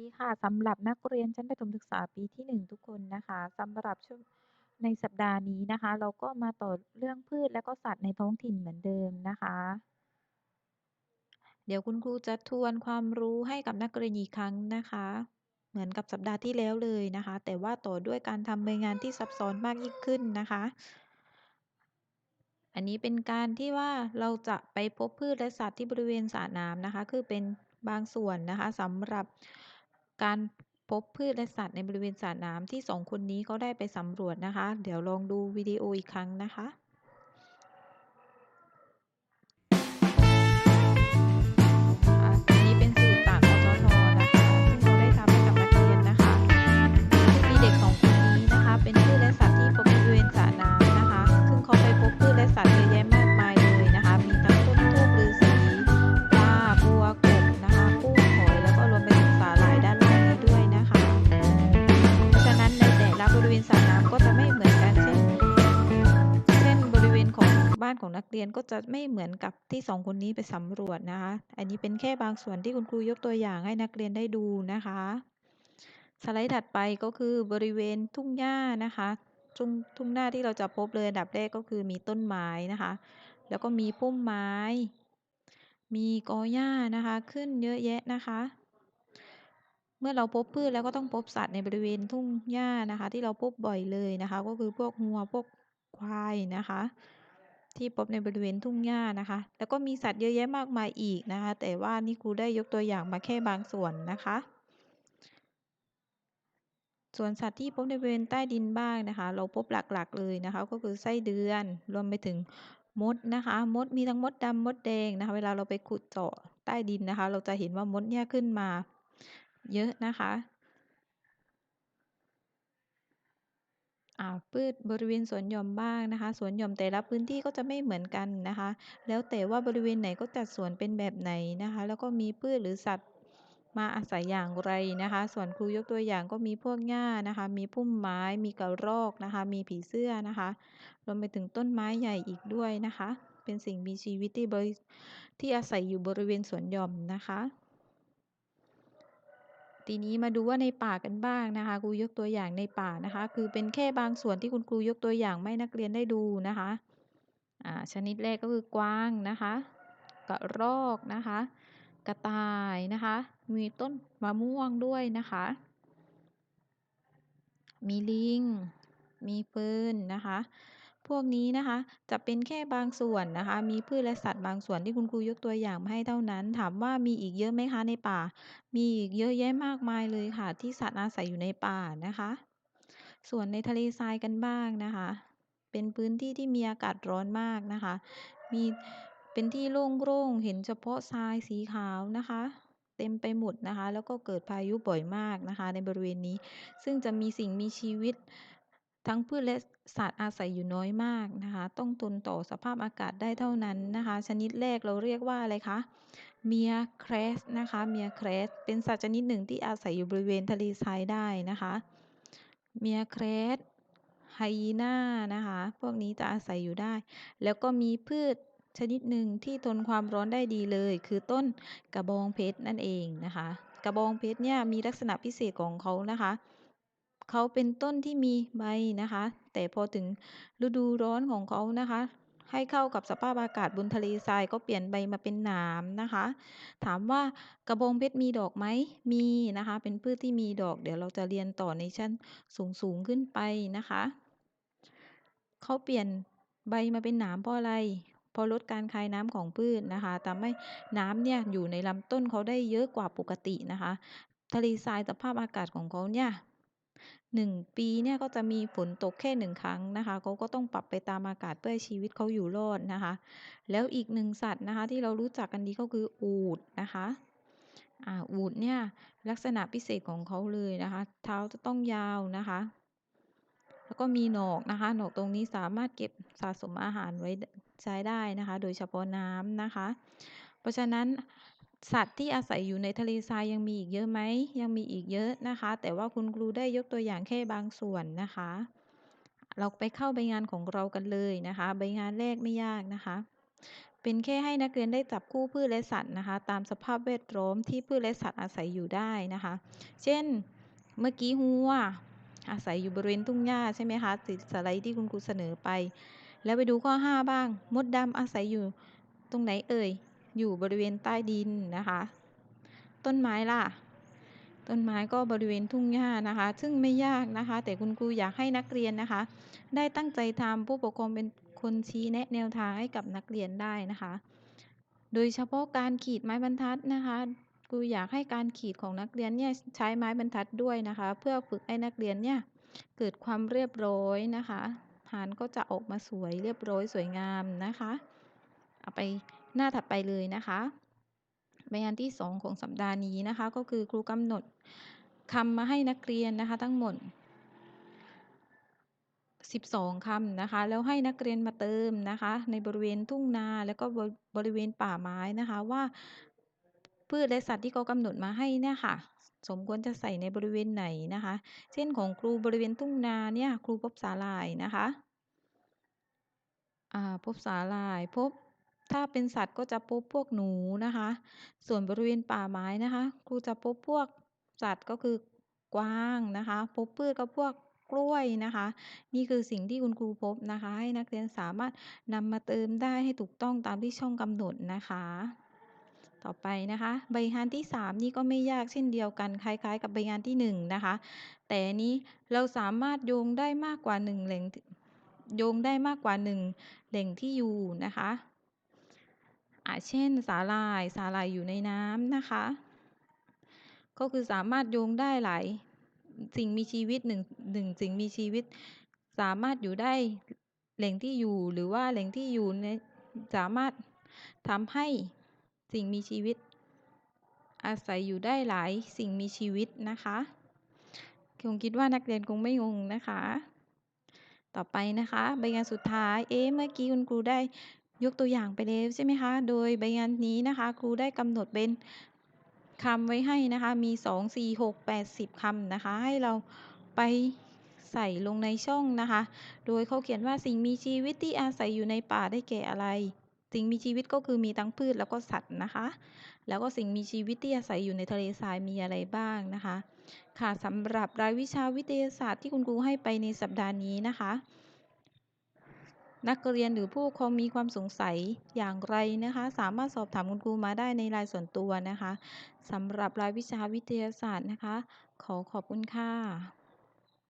ดีค่ะ สำหรับนักเรียนชั้นประถมศึกษาปีที่ 1 ทุกคนนะคะ สำหรับช่วงในสัปดาห์นี้นะคะ เราก็มาต่อเรื่องพืชและก็สัตว์ในท้องถิ่นเหมือนเดิมนะคะ เดี๋ยวคุณครูจะทวนความรู้ให้กับนักเรียนอีกครั้งนะคะ เหมือนกับสัปดาห์ที่แล้วเลยนะคะ แต่ว่าต่อด้วยการทำใบงานที่ซับซ้อนมากยิ่งขึ้นนะคะ อันนี้เป็นการที่ว่าเราจะไปพบพืชและสัตว์ที่บริเวณสระน้ำนะคะ คือเป็นบางส่วนนะคะสำหรับ การพบพืชและสัตว์ในบริเวณสระน้ำที่สองคนนี้เขาได้ไปสำรวจนะคะ เดี๋ยวลองดูวิดีโออีกครั้งนะคะ นักเรียนก็จะไม่เหมือนกับที่สองคนนี้ไปสำรวจนะคะ อันนี้เป็นแค่บางส่วนที่คุณครูยกตัวอย่างให้นักเรียนได้ดูนะคะ สไลด์ถัดไปก็คือบริเวณทุ่งหญ้านะคะทุ่งทุ่งหน้าที่เราจะพบเลยอันดับแรกก็คือมีต้นไม้นะคะ แล้วก็มีพุ่มไม้ มีกอหญ้านะคะขึ้นเยอะแยะนะคะเมื่อเราพบพืชแล้วก็ต้องพบสัตว์ในบริเวณทุ่งหญ้านะคะ ที่เราพบบ่อยเลยนะคะ ก็คือพวกงัวพวกควายนะคะ ที่พบในบริเวณทุ่งหญ้านะคะ แล้วก็มีสัตว์เยอะแยะมากมายอีกนะคะ แต่ว่านี่ครูได้ยกตัวอย่างมาแค่บางส่วนนะคะ ส่วนสัตว์ที่พบในบริเวณใต้ดินบ้างนะคะ เราพบหลักๆเลยนะคะ ก็คือไส้เดือนรวมไปถึงมดนะคะ มดมีทั้งมดดำมดแดงนะคะ เวลาเราไปขุดเจาะใต้ดินนะคะ เราจะเห็นว่ามดเนี่ยขึ้นมาเยอะนะคะ อ่าพืชบริเวณสวนหย่อมบ้างนะคะ สวนหย่อมแต่ละพื้นที่ก็จะไม่เหมือนกันนะคะ แล้วแต่ว่าบริเวณไหนก็จัดสวนเป็นแบบไหนนะคะ แล้วก็มีพืชหรือสัตว์มาอาศัยอย่างไรนะคะ ส่วนครูยกตัวอย่างก็มีพวกหญ้านะคะ มีพุ่มไม้ มีกระรอกนะคะ มีผีเสื้อนะคะ รวมไปถึงต้นไม้ใหญ่อีกด้วยนะคะ เป็นสิ่งมีชีวิตที่บริที่อาศัยอยู่บริเวณสวนหย่อมนะคะ ทีนี้มาดูว่าในป่ากันบ้างนะคะ ครูยกตัวอย่างในป่านะคะ คือเป็นแค่บางส่วนที่คุณครูยกตัวอย่างไม่นักเรียนได้ดูนะคะอ่าชนิดแรกก็คือกวางนะคะกระรอกนะคะ กระต่ายนะคะ มีต้นมะม่วงด้วยนะคะ มีลิง มีเฟินนะคะ พวกนี้นะคะ จะเป็นแค่บางส่วนนะคะ มีพืชและสัตว์บางส่วนที่คุณครูยกตัวอย่างมาให้เท่านั้น ถามว่ามีอีกเยอะไหมคะในป่า มีอีกเยอะแยะมากมายเลยค่ะ ที่สัตว์อาศัยอยู่ในป่านะคะ ส่วนในทะเลทรายกันบ้างนะคะ เป็นพื้นที่ที่มีอากาศร้อนมากนะคะ มีเป็นที่โล่งๆ เห็นเฉพาะทรายสีขาวนะคะเต็มไปหมดนะคะ แล้วก็เกิดพายุบ่อยมากนะคะ ในบริเวณนี้ ซึ่งจะมีสิ่งมีชีวิต ทั้งพืชและสัตว์อาศัยอยู่น้อยมากนะคะ ต้องทนต่อสภาพอากาศได้เท่านั้นนะคะ ชนิดแรกเราเรียกว่าอะไรคะเมียแครสนะคะเมียแครสเป็นสัตว์ชนิดหนึ่งที่อาศัยอยู่บริเวณทะเลทรายได้นะคะเมียแครสไฮยีน่านะคะ พวกนี้จะอาศัยอยู่ได้ แล้วก็มีพืชชนิดหนึ่งที่ทนความร้อนได้ดีเลย คือต้นกระบองเพชรนั่นเองนะคะ กระบองเพชรเนี่ยมีลักษณะพิเศษของเขานะคะ เขาเป็นต้นที่มีใบนะคะ แต่พอถึงฤดูร้อนของเขานะคะ ให้เข้ากับสภาพอากาศบนทะเลทรายก็เปลี่ยนใบมาเป็นหนามนะคะ ถามว่ากระบองเพชรมีดอกไหมมีนะคะ เป็นพืชที่มีดอก เดี๋ยวเราจะเรียนต่อในชั้นสูงๆขึ้นไปนะคะเขาเปลี่ยนใบมาเป็นหนามเพราะอะไรพราะลดการคายน้ำของพืชนะคะทำให้น้ำเนี่ยอยู่ในลำต้นเขาได้เยอะกว่าปกตินะคะ ทะเลทรายสภาพอากาศของเขาเนี่ย หนึ่งปีเนี่ยก็จะมีฝนตกแค่หนึ่งครั้งนะคะเขาก็ต้องปรับไปตามอากาศเพื่อให้ชีวิตเขาอยู่รอดนะคะ แล้วอีกหนึ่งสัตว์นะคะที่เรารู้จักกันดีก็คืออูฐนะคะอ่าอูฐเนี่ยลักษณะพิเศษของเขาเลยนะคะ เท้าจะต้องยาวนะคะ แล้วก็มีหนอกนะคะ หนอกตรงนี้สามารถเก็บสะสมอาหารไว้ใช้ได้นะคะ โดยเฉพาะน้ำนะคะ เพราะฉะนั้น สัตว์ที่อาศัยอยู่ในทะเลทรายยังมีอีกเยอะไหม ยังมีอีกเยอะนะคะ แต่ว่าคุณครูได้ยกตัวอย่างแค่บางส่วนนะคะ เราไปเข้าใบงานของเรากันเลยนะคะ ใบงานแรกไม่ยากนะคะ เป็นแค่ให้นักเรียนได้จับคู่พืชและสัตว์นะคะ ตามสภาพแวดล้อมที่พืชและสัตว์อาศัยอยู่ได้นะคะ เช่น เมื่อกี้หัวอาศัยอยู่บริเวณทุ่งหญ้าใช่ไหมคะติสไลด์ที่คุณครูเสนอไป แล้วไปดูข้อ 5 บ้าง มดดำอาศัยอยู่ตรงไหนเอ่ย อยู่บริเวณใต้ดินนะคะ ต้นไม้ล่ะ ต้นไม้ก็บริเวณทุ่งหญ้านะคะ ซึ่งไม่ยากนะคะ แต่คุณครูอยากให้นักเรียนนะคะ ได้ตั้งใจทำผู้ปกครองเป็นคนชี้แนะแนวทางให้กับนักเรียนได้นะคะ โดยเฉพาะการขีดไม้บรรทัดนะคะครูอยากให้การขีดของนักเรียนเนี่ยใช้ไม้บรรทัดด้วยนะคะ เพื่อฝึกให้นักเรียนเนี่ยเกิดความเรียบร้อยนะคะหานก็จะออกมาสวยเรียบร้อยสวยงามนะคะ เอาไป หน้าถัดไปเลยนะคะใบงานที่ 2 ของสัปดาห์นี้นะคะ ก็คือครูกำหนดคำมาให้นักเรียนนะคะ ทั้งหมด 12 คำนะคะ แล้วให้นักเรียนมาเติมนะคะ ในบริเวณทุ่งนาแล้วก็บริเวณป่าไม้นะคะว่าพืชและสัตว์ที่เขากำหนดมาให้เนี่ยค่ะ สมควรจะใส่ในบริเวณไหนนะคะ เช่นของครูบริเวณทุ่งนาเนี่ยครูพบสาหร่ายนะคะพบสาหร่ายพบ ถ้าเป็นสัตว์ก็จะพบพวกหนูนะคะ ส่วนบริเวณป่าไม้นะคะครูจะพบพวกสัตว์ก็คือกวางนะคะ พบพืชก็พวกกล้วยนะคะ นี่คือสิ่งที่คุณครูพบนะคะ ให้นักเรียนสามารถนำมาเติมได้ให้ถูกต้องตามที่ช่องกำหนดนะคะ ต่อไปนะคะ ใบงานที่ 3 นี่ก็ไม่ยากเช่นเดียวกันคล้าย ๆ กับใบงานที่ 1 นะคะ แต่นี้เราสามารถโยงได้มากกว่า1แหล่งโยงได้มากกว่า 1 แหล่งที่อยู่นะคะ อ่าเช่นสาหร่ายสาหร่ายอยู่ในน้ำนะคะ ก็คือสามารถโยงได้หลายสิ่งมีชีวิตหนึ่งหนึ่งสิ่งมีชีวิต สามารถอยู่ได้แหล่งที่อยู่หรือว่าแหล่งที่อยู่ในสามารถทำให้สิ่งมีชีวิต อาศัยอยู่ได้หลายสิ่งมีชีวิตนะคะคงคิดว่านักเรียนคงไม่งงนะคะ ต่อไปนะคะ ใบงานสุดท้าย เอ๊ะเมื่อกี้คุณครูได้ ยกตัวอย่างไปแล้วใช่ไหมคะ โดยใบงานนี้นะคะ ครูได้กำหนดเป็นคำไว้ให้นะคะ มี 2 4 6 8 10คำนะคะ ให้เราไปใส่ลงในช่องนะคะ โดยเขาเขียนว่าสิ่งมีชีวิตที่อาศัยอยู่ในป่าได้แก่อะไร สิ่งมีชีวิตก็คือมีทั้งพืชแล้วก็สัตว์นะคะ แล้วก็สิ่งมีชีวิตที่อาศัยอยู่ในทะเลทรายมีอะไรบ้างนะคะ ค่ะสำหรับรายวิชาวิทยาศาสตร์ที่คุณครูให้ไปในสัปดาห์นี้นะคะ นักเรียนหรือผู้ปกครองมีความสงสัยอย่างไรนะคะ สามารถสอบถามคุณครูมาได้ในรายส่วนตัวนะคะสำหรับรายวิชาวิทยาศาสตร์นะคะ ขอขอบคุณค่ะ